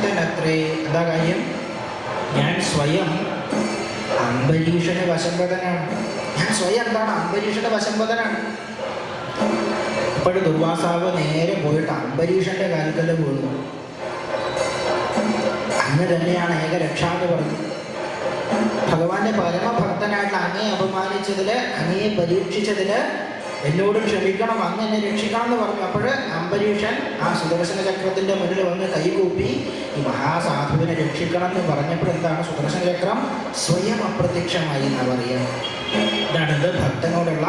ശക്തനത്രേ എന്താ കാര്യം? ഞാൻ സ്വയം അംബരീഷന് വശംവദനാണ് ഞാൻ സ്വയം എന്താണ് അംബരീഷന്റെ വശംവദനാണ് ഇപ്പോഴും ദുർവാസാവ് നേരെ പോയിട്ട് അംബരീഷന്റെ കാൽക്കൽ വീണു. അങ്ങ് തന്നെയാണ് ഏകരക്ഷ എന്ന് പറഞ്ഞു. ഭഗവാന്റെ പരമഭക്തനായിട്ട് അങ്ങേ അപമാനിച്ചതിൽ അങ്ങേ പരീക്ഷിച്ചതിൽ എന്നോട് ക്ഷമിക്കണം അന്ന് എന്നെ രക്ഷിക്കണം എന്ന് പറഞ്ഞു. അപ്പോൾ അംബരീഷൻ ആ സുദർശന ചക്രത്തിന്റെ മുന്നിൽ വന്ന് കൈകൂപ്പി ഈ മഹാസാധുവിനെ രക്ഷിക്കണം എന്ന് പറഞ്ഞപ്പോൾ എന്താണ് സുദർശന ചക്രം? സ്വയം അപ്രത്യക്ഷമായി എന്നാ പറയുക. ഇതാണിത് ഭക്തനോടുള്ള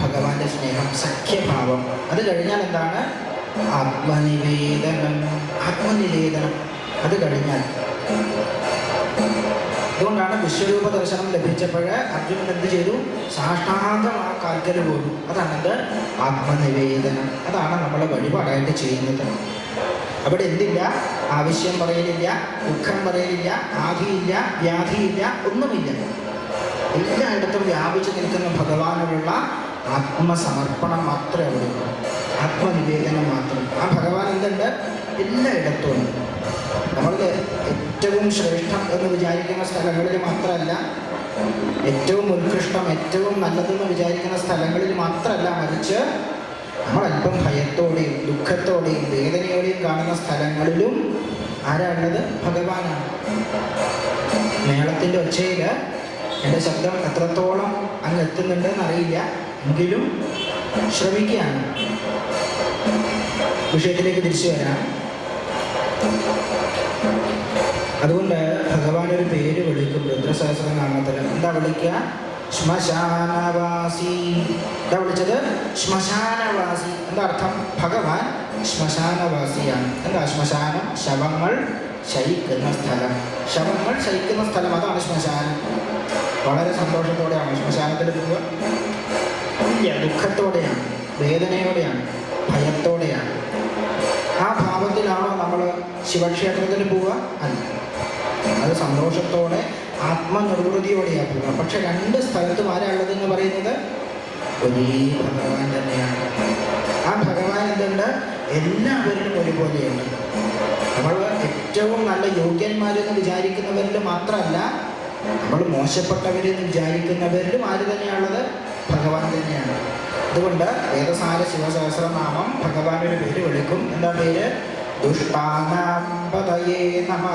ഭഗവാന്റെ സ്നേഹം സഖ്യഭാവം. അത് കഴിഞ്ഞാൽ എന്താണ്? ആത്മനിവേദനം ആത്മനിവേദനം. അത് കഴിഞ്ഞാൽ അതുകൊണ്ടാണ് വിശ്വരൂപ ദർശനം ലഭിച്ചപ്പോൾ അർജുനൻ എന്ത് ചെയ്തു? സാഷ്ടാന്തം ആ കാൽക്കൽ പോലും അതാണ് എന്ത്? ആത്മനിവേദനം. അതാണ് നമ്മൾ വഴിപാടായിട്ട് ചെയ്യുന്നത്. അവിടെ എന്തില്ല? ആവശ്യം പറയലില്ല ദുഃഖം പറയലില്ല ആധിയില്ല വ്യാധിയില്ല ഒന്നുമില്ല. എല്ലായിടത്തും വ്യാപിച്ചു നിൽക്കുന്ന ഭഗവാനോടുള്ള ആത്മസമർപ്പണം മാത്രമേ ഉള്ളൂ. ആത്മനിവേദനം മാത്രം. ആ ഭഗവാൻ എന്തുണ്ട്? എല്ലായിടത്തും ഉണ്ട്. നമ്മളിൽ ഏറ്റവും ശ്രേഷ്ഠം എന്ന് വിചാരിക്കുന്ന സ്ഥലങ്ങളിൽ മാത്രമല്ല ഏറ്റവും ഉത്കൃഷ്ടം ഏറ്റവും നല്ലതെന്ന് വിചാരിക്കുന്ന സ്ഥലങ്ങളിൽ മാത്രമല്ല മറിച്ച് നമ്മൾ അല്പം ഭയത്തോടെയും ദുഃഖത്തോടെയും വേദനയോടെയും കാണുന്ന സ്ഥലങ്ങളിലും ആരാണുള്ളത്? ഭഗവാനാണ്. മേളത്തിന്റെ ഒച്ചയിൽ എന്റെ ശബ്ദം എത്രത്തോളം അങ്ങ് എത്തുന്നുണ്ടെന്ന് അറിയില്ല. എങ്കിലും ശ്രമിക്കുകയാണ്. വിഷയത്തിലേക്ക് തിരിച്ചു വരാം. അതുകൊണ്ട് ഭഗവാൻ ഒരു പേര് വിളിക്കും രുദ്രസഹസ്രനാമത്തിൽ. എന്താ വിളിക്കുക? ശ്മശാനവാസി. എന്താ വിളിച്ചത്? ശ്മശാനവാസി. എന്താ അർത്ഥം? ഭഗവാൻ ശ്മശാനവാസിയാണ്. എന്താ ശ്മശാനം? ശവങ്ങൾ ശയിക്കുന്ന സ്ഥലം. ശവങ്ങൾ ശയിക്കുന്ന സ്ഥലം അതാണ് ശ്മശാനം. വളരെ സന്തോഷത്തോടെയാണ്. ശ്മശാനത്തിൽ പോവുക. ദുഃഖത്തോടെയാണ്. വേദനയോടെയാണ്. ഭയത്തോടെയാണ്. ഭാവത്തിലാണോ നമ്മൾ ശിവക്ഷേത്രത്തിൽ പോവുക? അല്ല. അത് സന്തോഷത്തോടെ ആത്മനിർവൃതിയോടെയാണ് പോകുക പക്ഷെ രണ്ട് സ്ഥലത്തും ആരാളുള്ളത് എന്ന് പറയുന്നത്? ഒരേ ഭഗവാൻ തന്നെയാണ്. ആ ഭഗവാൻ എന്തുണ്ട്? എല്ലാവരിലും ഒരുപോലെയുണ്ട്. നമ്മൾ ഏറ്റവും നല്ല യോഗ്യന്മാരെന്ന് വിചാരിക്കുന്നവരിൽ മാത്രമല്ല നമ്മൾ മോശപ്പെട്ടവരെന്ന് വിചാരിക്കുന്നവരിലും ആര് തന്നെയാണുള്ളത് ഭഗവാൻ തന്നെയാണ്. അതുകൊണ്ട് വേദസാര ശിവസഹസ്രനാമം ഭഗവാനൊരു പേര് വിളിക്കും. എന്താ പേര്? ദുഷ്ടാനാംപതയേ നമ.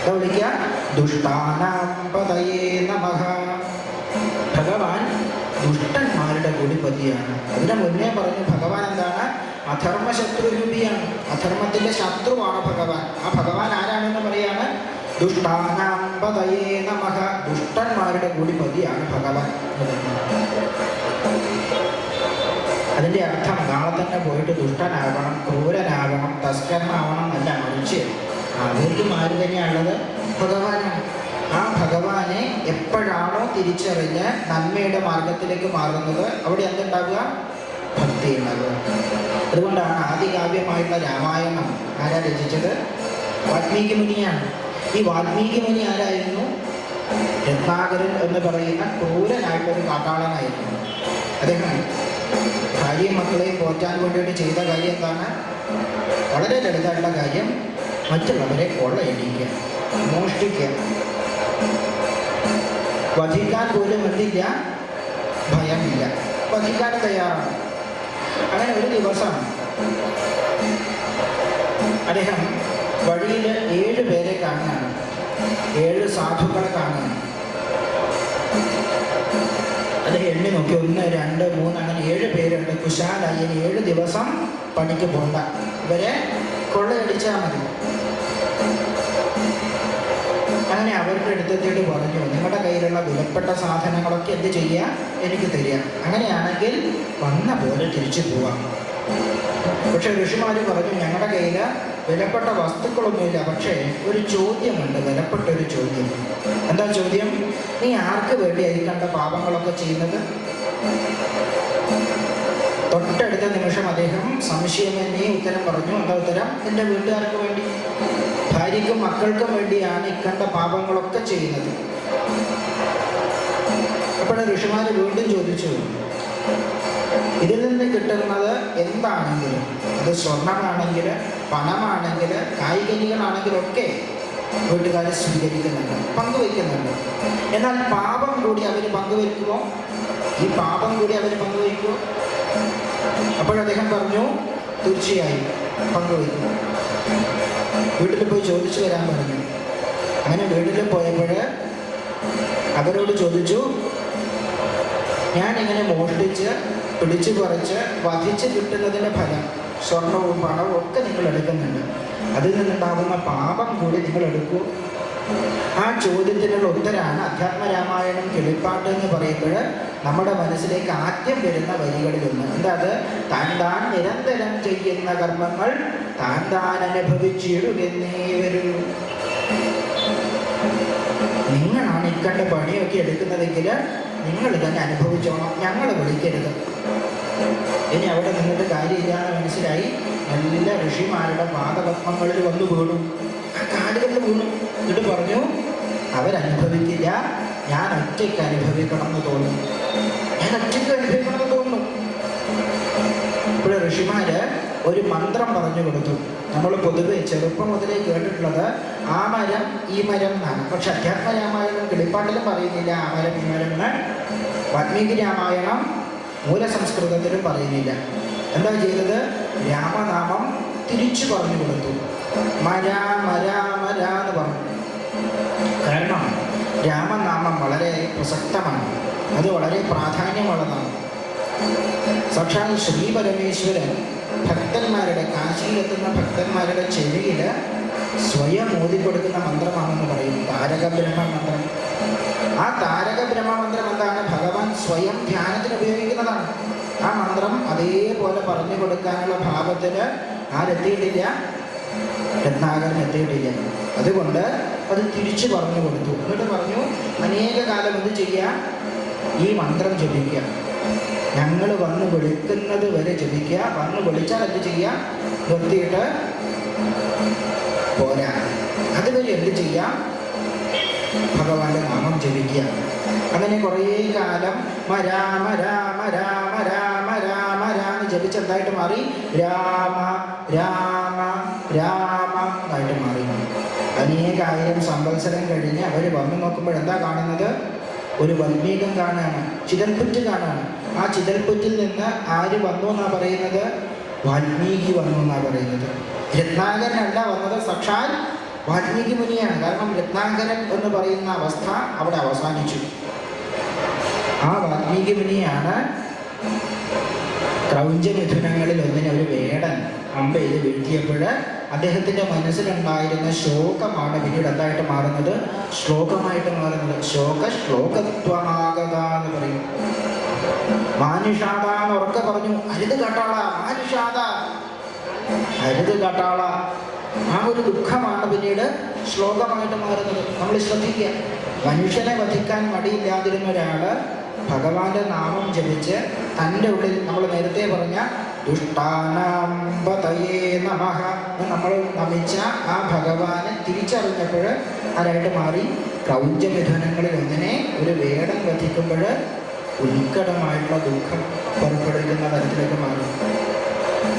എന്താ വിളിക്കുക? ദുഷ്ടാനാംപതയേ നമ. ഭഗവാൻ ദുഷ്ടന്മാരുടെ കുടിപതിയാണ് അതിന് മുന്നേ പറഞ്ഞു ഭഗവാൻ എന്താണ്? അധർമ്മ ശത്രുരൂപിയാണ് അധർമ്മത്തിന്റെ ശത്രുവാണ് ഭഗവാൻ. ആ ഭഗവാൻ ആരാണെന്ന് പറയാണ്? ദുഷ്ടാനാംപതയേ നമ. ദുഷ്ടന്മാരുടെ കുടിപതിയാണ് ഭഗവാൻ അതിന്റെ അർത്ഥം നാളെ തന്നെ പോയിട്ട് ദുഷ്ടനാകണം ക്രൂരനാകണം തസ്കരനാവണം എന്നല്ല മറിച്ച് ആദ്യം ആര് തന്നെയാണുള്ളത്? ഭഗവാനാണ്. ആ ഭഗവാനെ എപ്പോഴാണോ തിരിച്ചറിഞ്ഞ് നന്മയുടെ മാർഗത്തിലേക്ക് മാറുന്നത് അവിടെ എന്തുണ്ടാവുക? ഭക്തി ഉണ്ടാവുക. അതുകൊണ്ടാണ് ആദികാവ്യമായിട്ടുള്ള രാമായണം ആരാ രചിച്ചത്? വാൽമീകി മുനിയാണ്. ഈ വാൽമീകി മുനി ആരായിരുന്നു? രത്നാകരൻ എന്ന് പറയുന്ന ക്രൂരനായിട്ടൊരു കാട്ടാളനായിരുന്നു. അദ്ദേഹം ഭാര്യയും മക്കളെയും പോറ്റാൻ വേണ്ടിയിട്ട് ചെയ്ത കാര്യം എന്താണ്? വളരെ ലളിതമായിട്ടുള്ള കാര്യം. മറ്റുള്ളവരെ കൊള്ളയടിക്കുക മോഷ്ടിക്കുക. വധിക്കാൻ പോലും എന്തില്ല ഭയമില്ല. വധിക്കാൻ തയ്യാറാണ്. അങ്ങനെ ഒരു ദിവസം അദ്ദേഹം വഴിയിൽ ഏഴ് പേരെ കാണുകയാണ്. ഏഴ് സാധുക്കളെ കാണുകയാണ്. നോക്കി. ഒന്ന് രണ്ട് മൂന്ന് അങ്ങനെ ഏഴ് പേരുണ്ട്. ഇനി ഏഴ് ദിവസം പണിക്ക് പോണ്ട. ഇവരെ കൊള്ളയടിച്ചാൽ മതി. അങ്ങനെ അവരുടെ അടുത്തെത്തിയിട്ട് പറഞ്ഞു. നിങ്ങളുടെ കയ്യിലുള്ള വിലപ്പെട്ട സാധനങ്ങളൊക്കെ എന്ത് ചെയ്യുക എനിക്ക് തരിക. അങ്ങനെയാണെങ്കിൽ വന്ന പോലെ തിരിച്ചു പോവാം. പക്ഷെ ഋഷിമാർ പറഞ്ഞു ഞങ്ങളുടെ കയ്യിൽ വിലപ്പെട്ട വസ്തുക്കളൊന്നുമില്ല. പക്ഷേ ഒരു ചോദ്യമുണ്ട്. വിലപ്പെട്ട ഒരു ചോദ്യം. എന്താ ചോദ്യം? നീ ആർക്ക് വേണ്ടിയായി കണ്ട പാപങ്ങളൊക്കെ ചെയ്യുന്നത്? തൊട്ടടുത്ത നിമിഷം അദ്ദേഹം സംശയമന്യേ ഉത്തരം പറഞ്ഞു എന്താ ഉത്തരം? എന്റെ വീട്ടുകാർക്ക് വേണ്ടി ഭാര്യയ്ക്കും മക്കൾക്കും വേണ്ടിയാണ് ഇക്കണ്ട പാപങ്ങളൊക്കെ ചെയ്യുന്നത്. അപ്പോൾ ഋഷിമാർ വീണ്ടും ചോദിച്ചു ഇതിൽ നിന്ന് കിട്ടുന്നത് എന്താണെങ്കിലും? അത് സ്വർണമാണെങ്കിൽ പണമാണെങ്കിൽ കായികനികളാണെങ്കിലൊക്കെ വീട്ടുകാർ സ്വീകരിക്കുന്നുണ്ട് പങ്കുവയ്ക്കുന്നുണ്ട്. എന്നാൽ പാപം കൂടി അവർ പങ്കുവയ്ക്കുമോ? ഈ പാപം കൂടി അവർ പങ്കുവയ്ക്കുമോ അപ്പോഴദ്ദേഹം പറഞ്ഞു തീർച്ചയായും പങ്കുവയ്ക്കും. വീട്ടിൽ പോയി ചോദിച്ചു വരാൻ പറഞ്ഞു. അങ്ങനെ വീട്ടിൽ പോയപ്പോൾ അവരോട് ചോദിച്ചു ഞാൻ ഇങ്ങനെ മോഷ്ടിച്ച് പിടിച്ചു കുറച്ച് വധിച്ച് കിട്ടുന്നതിന്റെ ഫലം സ്വർണവും പണവും ഒക്കെ നിങ്ങൾ എടുക്കുന്നുണ്ട്. അതിൽ നിന്നുണ്ടാകുന്ന പാപം കൂടി നിങ്ങൾ എടുക്കൂ. ആ ചോദ്യത്തിനുള്ള ഉത്തരമാണ് അധ്യാത്മരാമായണം കിളിപ്പാട്ട് എന്ന് പറയുമ്പോൾ നമ്മുടെ മനസ്സിലേക്ക് ആദ്യം വരുന്ന വരികളിലൊന്ന് എന്താ അത്? താൻ താൻ നിരന്തരം ചെയ്യുന്ന കർമ്മങ്ങൾ താൻ താൻ അനുഭവിച്ചിടുകെന്നേ വരൂ. നിങ്ങളാണ് ഇക്കണ്ട പണിയൊക്കെ എടുക്കുന്നതെങ്കിൽ നിങ്ങൾ തന്നെ അനുഭവിച്ചോണം. ഞങ്ങൾ വിളിക്കരുത്. ഇനി അവിടെ നിന്നിട്ട് കാര്യമില്ലാന്ന് മനസ്സിലായി. എല്ലാ ഋഷിമാരുടെ പാദപത്മങ്ങളിൽ വന്നു വീണു. ആ കാലുകളിൽ വീണു. എന്നിട്ട് പറഞ്ഞു അവരനുഭവിക്കില്ല. ഞാൻ ഒറ്റയ്ക്ക് അനുഭവിക്കണം എന്ന് തോന്നുന്നു. ഞാൻ ഒറ്റയ്ക്ക് അനുഭവിക്കണം എന്ന് തോന്നുന്നു. ഇപ്പോൾ ഋഷിമാര് ഒരു മന്ത്രം പറഞ്ഞു കൊടുത്തു. നമ്മൾ പൊതുവെ ചെറുപ്പം മുതലേ കേട്ടിട്ടുള്ളത് ആ മരം ഈ മരം എന്നാണ്. പക്ഷെ അധ്യാത്മ രാമായണം കിളിപ്പാട്ടിലും പറയുന്നില്ല. ആ മരം ഈ മരം എന്ന് രാമായണം മൂലസംസ്കൃതത്തിലും പറയുന്നില്ല. എന്താ ചെയ്തത്? രാമനാമം തിരിച്ചു പറഞ്ഞു കൊടുത്തു. മര എന്ന് പറഞ്ഞു. കാരണം രാമനാമം വളരെ പ്രസക്തമാണ്. അത് വളരെ പ്രാധാന്യമുള്ളതാണ്. സാക്ഷാൽ ശ്രീ പരമേശ്വരൻ ഭക്തന്മാരുടെ കാശിയിലെത്തുന്ന ഭക്തന്മാരുടെ ചെവിയിൽ സ്വയം ഓതിക്കൊടുക്കുന്ന മന്ത്രമാണെന്ന് പറയും. താരക ബ്രഹ്മ മന്ത്രം ആ താരക ബ്രഹ്മ മന്ത്രം എന്താണ്? ഭഗവാൻ സ്വയം ധ്യാനത്തിന് ഉപയോഗിക്കുന്നതാണ്. ആ മന്ത്രം അതേപോലെ പറഞ്ഞു കൊടുക്കാനുള്ള ഭാവത്തിന് ആരെത്തിയിട്ടില്ല. രത്നാകരൻ എത്തിയിട്ടില്ല. അതുകൊണ്ട് അത് തിരിച്ചു പറഞ്ഞു കൊടുത്തു. എന്നിട്ട് പറഞ്ഞു അനേക കാലം എന്ത് ചെയ്യുക ഈ മന്ത്രം ജപിക്കുക. ഞങ്ങൾ വന്ന് വിളിക്കുന്നത് വരെ ജപിക്കുക. വന്ന് വിളിച്ചാൽ എന്ത് ചെയ്യുക നിർത്തിയിട്ട് പോരാ. അതുവരെ എന്ത് ചെയ്യാം? ഭഗവാന്റെ നാമം ജപിക്കുക. അങ്ങനെ കുറേ കാലം മരാമ രാമ രാമ രാമ രാമ രാമ ജപിച്ച് എന്തായിട്ട് മാറി? രാമ രാമ രാമ എന്നായിട്ട് മാറി അനേകായിരം സംവത്സരം കഴിഞ്ഞ് അവർ വന്നു നോക്കുമ്പോൾ എന്താ കാണുന്നത്? ഒരു വൽമീകം കാണാണ് ചിതൽപുറ്റ് കാണാണ്. ആ ചിതൽപുറ്റിൽ നിന്ന് ആര് വന്നു എന്നാ പറയുന്നത്? വാൽമീകി വന്നു എന്നാ പറയുന്നത്. രത്നാകരനല്ല വന്നത് സാക്ഷാൽ വാൽമീകി മുനിയാണ്. കാരണം രത്നാകരൻ എന്ന് പറയുന്ന അവസ്ഥ അവിടെ അവസാനിച്ചു. ആ വാൽമീകി മുനിയാണ് ക്രൗഞ്ചമിഥുനങ്ങളിൽ ഒന്നിനെ ഒരു വേടൻ. അമ്പ ചെയ്ത് വീഴ്ത്തിയപ്പോൾ അദ്ദേഹത്തിന്റെ മനസ്സിലുണ്ടായിരുന്ന ശോകമാണ് പിന്നീട് എന്തായിട്ട് മാറുന്നത്? ശ്ലോകമായിട്ട് മാറുന്നത്. ശോക ശ്ലോകത്വമാകത എന്ന് പറയും. മാനുഷാദ എന്ന് ഉറക്കെ പറഞ്ഞു. അരുത് കാട്ടാള മാനുഷാദ. അരുത് കാട്ടാള. ആ ഒരു ദുഃഖമാണ് പിന്നീട് ശ്ലോകമായിട്ട് മാറുന്നത്. നമ്മൾ ശ്രദ്ധിക്കുക. മനുഷ്യനെ വധിക്കാൻ മടിയില്ലാതിരുന്ന ഒരാൾ ഭഗവാന്റെ നാമം ജപിച്ച് തന്റെ ഉള്ളിൽ നമ്മൾ നേരത്തെ പറഞ്ഞ നമഹ നമ്മൾ നമിച്ച ആ ഭഗവാനെ തിരിച്ചറിഞ്ഞപ്പോൾ ആരായിട്ട് മാറി? ക്രൗഞ്ചമിഥുനങ്ങളിൽ ഒന്നിനെ ഒരു വേടം വധിക്കുമ്പോൾ ഉത്കടമായിട്ടുള്ള ദുഃഖം പുറപ്പെടുവിക്കുന്ന തരത്തിലേക്ക് മാറി.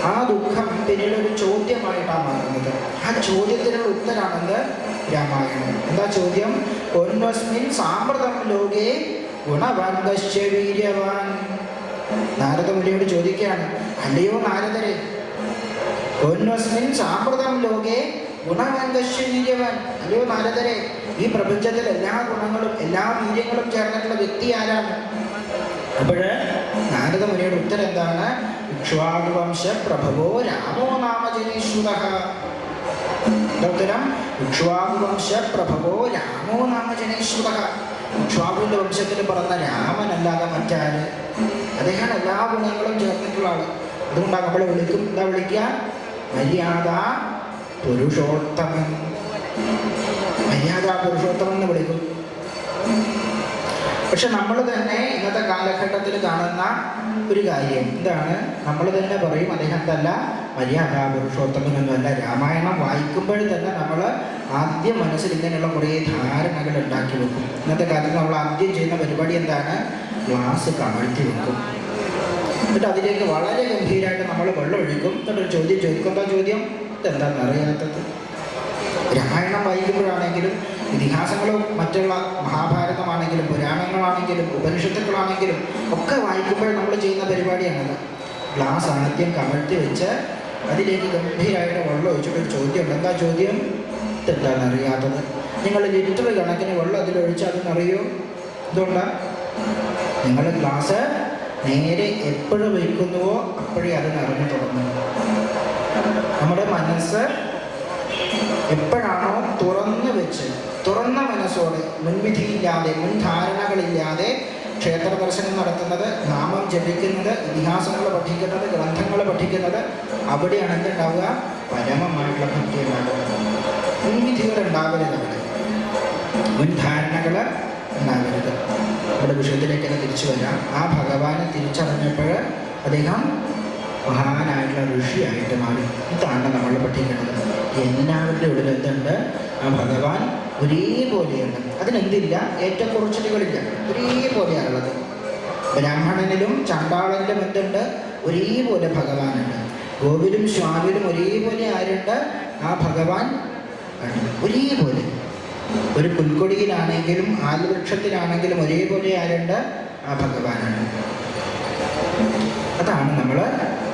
ആ ദുഃഖം പിന്നീട് ഒരു ചോദ്യമായിട്ടാണ് മാറുന്നത്. ആ ചോദ്യത്തിനുള്ള ഉത്തരാണെന്ന് രാമായണം. എന്താ ചോദ്യം? ഒന്വസ്മിൻ സാമ്പ്രതം ലോകേ ഗുണവാൻ വീര്യവാൻ. ചോദിക്കുകയാണ് അല്ലയോ നാരദരെ പൊന്നസ്മിൻ സാമ്പ്രതം ലോകേ വീര്യവാൻ അല്ലയോ നാരദരെ ഈ പ്രപഞ്ചത്തിൽ എല്ലാ ഗുണങ്ങളും എല്ലാ വീര്യങ്ങളും ചേർന്നിട്ടുള്ള വ്യക്തി ആരാണ്? അപ്പോൾ നാരദ മുനിയുടെ ഉത്തരം എന്താണ്? ഇക്ഷ്വാകുവംശ പ്രഭവോ രാമോ നാമജനീശ്വര. ഉത്തരം? ഇക്ഷ്വാകുവംശ പ്രഭവോ രാമോ നാമജനീശ്വര. ഇക്ഷ്വാകുവിന്റെ ഇക്ഷ്വാകുവിന്റെ പറഞ്ഞ രാമൻ അല്ലാതെ മറ്റാര്? അദ്ദേഹം എല്ലാ ഗുണങ്ങളും ചേർന്നിട്ടുള്ള ആൾ. അതുകൊണ്ടാണ് നമ്മൾ വിളിക്കും എന്താ വിളിക്കുക മര്യാദ പുരുഷോത്തമൻ. മര്യാദ പുരുഷോത്തമൻ എന്ന് വിളിക്കും പക്ഷെ നമ്മൾ തന്നെ ഇന്നത്തെ കാലഘട്ടത്തിൽ കാണുന്ന ഒരു കാര്യം. എന്താണ്? നമ്മൾ തന്നെ പറയും അദ്ദേഹം തല്ല മര്യാദ പുരുഷോത്തമനൊന്നുമല്ല രാമായണം വായിക്കുമ്പോൾ തന്നെ നമ്മൾ ആദ്യം മനസ്സിൽ ഇങ്ങനെയുള്ള കുറേ ധാരണകൾ ഉണ്ടാക്കി വെക്കും. ഇന്നത്തെ കാലത്ത് നമ്മൾ ആദ്യം ചെയ്യുന്ന പരിപാടി എന്താണ്? ക്ലാസ് കമഴ്ത്തി വെക്കും. എന്നിട്ട് അതിലേക്ക് വളരെ ഗംഭീരമായിട്ട് നമ്മൾ വെള്ളം ഒഴിക്കും. എന്നിട്ട് ഒരു ചോദ്യം ചോദിക്കുമ്പോൾ ചോദ്യം? ഇതെന്താണെന്ന് അറിയാത്തത്. രാമായണം വായിക്കുമ്പോഴാണെങ്കിലും ഇതിഹാസങ്ങളും മറ്റുള്ള മഹാഭാരതമാണെങ്കിലും പുരാണങ്ങളാണെങ്കിലും ഉപനിഷത്തുക്കളാണെങ്കിലും ഒക്കെ വായിക്കുമ്പോൾ നമ്മൾ ചെയ്യുന്ന പരിപാടിയാണത്. ഗ്ലാസ് ആദ്യം കമഴ്ത്തി വെച്ച് അതിലേക്ക് ഗംഭീരമായിട്ട് വെള്ളം ഒഴിച്ചിട്ട് ഒരു ചോദ്യമുണ്ട് എന്താ ചോദ്യം? ഇതെന്താണ് അറിയാത്തത്. നിങ്ങൾ ലിറ്റർ കണക്കിന് വെള്ളം അതിലൊഴിച്ച് അതെന്നറിയോ? എന്തുകൊണ്ടാണ് നിങ്ങൾ ഗ്ലാസ് നേരെ എപ്പോഴും വയ്ക്കുന്നുവോ അപ്പോഴേ അത് നിറഞ്ഞു തുടങ്ങും. നമ്മുടെ മനസ്സ് എപ്പോഴാണോ തുറന്നു വെച്ച് തുറന്ന മനസ്സോടെ മുൻവിധിയില്ലാതെ മുൻധാരണകളില്ലാതെ ക്ഷേത്ര ദർശനം നടത്തുന്നത് നാമം ജപിക്കുന്നത് ഇതിഹാസങ്ങൾ പഠിക്കുന്നത് ഗ്രന്ഥങ്ങൾ പഠിക്കുന്നത് അവിടെയാണ് എന്തുണ്ടാവുക? പരമമായിട്ടുള്ള ഭക്തി ഉണ്ടാകുന്നത് മുൻവിധികൾ ഉണ്ടാവരുത് അവിടെ. മുൻധാരണകൾ ഉണ്ടാകരുത് നമ്മുടെ വിഷയത്തിലേക്ക് തന്നെ തിരിച്ചു വരാം. ആ ഭഗവാനെ തിരിച്ചറിഞ്ഞപ്പോൾ അദ്ദേഹം മഹാനായിട്ടുള്ള ഋഷിയായിട്ട് മാറി. ഇതാണ് നമ്മൾ പഠിക്കേണ്ടത്. എല്ലാവരുടെ ഉള്ളിൽ എന്തുണ്ട്? ആ ഭഗവാൻ ഒരേപോലെയാണ്. അതിനെന്തില്ല? ഏറ്റക്കുറച്ചിലുകളില്ല. ഒരേപോലെയാണുള്ളത്. ബ്രാഹ്മണനിലും ചണ്ടാളനിലും എന്തുണ്ട്? ഒരേപോലെ ഭഗവാനുണ്ട്. ഗോവിലും സ്വാമിയിലും ഒരേപോലെ ആരുണ്ട്? ആ ഭഗവാൻ. ഒരേപോലെ. ഒരു പുൽക്കൊടിയിലാണെങ്കിലും ആൽവൃക്ഷത്തിലാണെങ്കിലും ഒരേപോലെ ആരുണ്ട് ആ ഭഗവാനാണ്. അതാണ് നമ്മൾ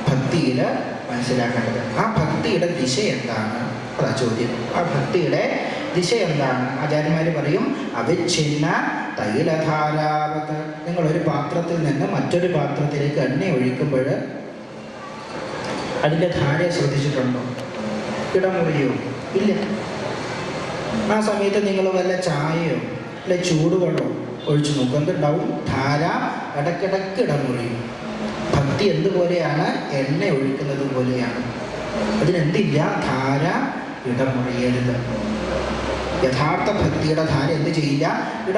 ഭക്തിയിൽ മനസ്സിലാക്കേണ്ടത്. ആ ഭക്തിയുടെ ദിശ എന്താണ്? അതാ ചോദ്യം. ആ ഭക്തിയുടെ ദിശ എന്താണ്? ആചാര്യന്മാർ പറയും അവിഛിന്ന തൈലധാരാവത്. നിങ്ങൾ ഒരു പാത്രത്തിൽ നിന്ന് മറ്റൊരു പാത്രത്തിലേക്ക് എണ്ണ ഒഴിക്കുമ്പോൾ അതിന്റെ ധാരയെ ശ്രദ്ധിച്ചിട്ടുണ്ടോ? ഇടമുറിയോ? ഇല്ല. ആ സമയത്ത് നിങ്ങൾ വല്ല ചായയോ അല്ലെ ചൂടുവെള്ളമോ ഒഴിച്ചു നോക്കും. എന്തുണ്ടാവും? ധാര ഇടക്കിടക്ക് ഇടം കുറയും ഭക്തി എന്തുപോലെയാണ്? എണ്ണ ഒഴിക്കുന്നത് പോലെയാണ്. അതിനെന്തില്ല? ധാര ഇടമുറിയരുത്. യഥാർത്ഥ ഭക്തിയുടെ ധാര എന്ത് ചെയ്യില്ല? ഇട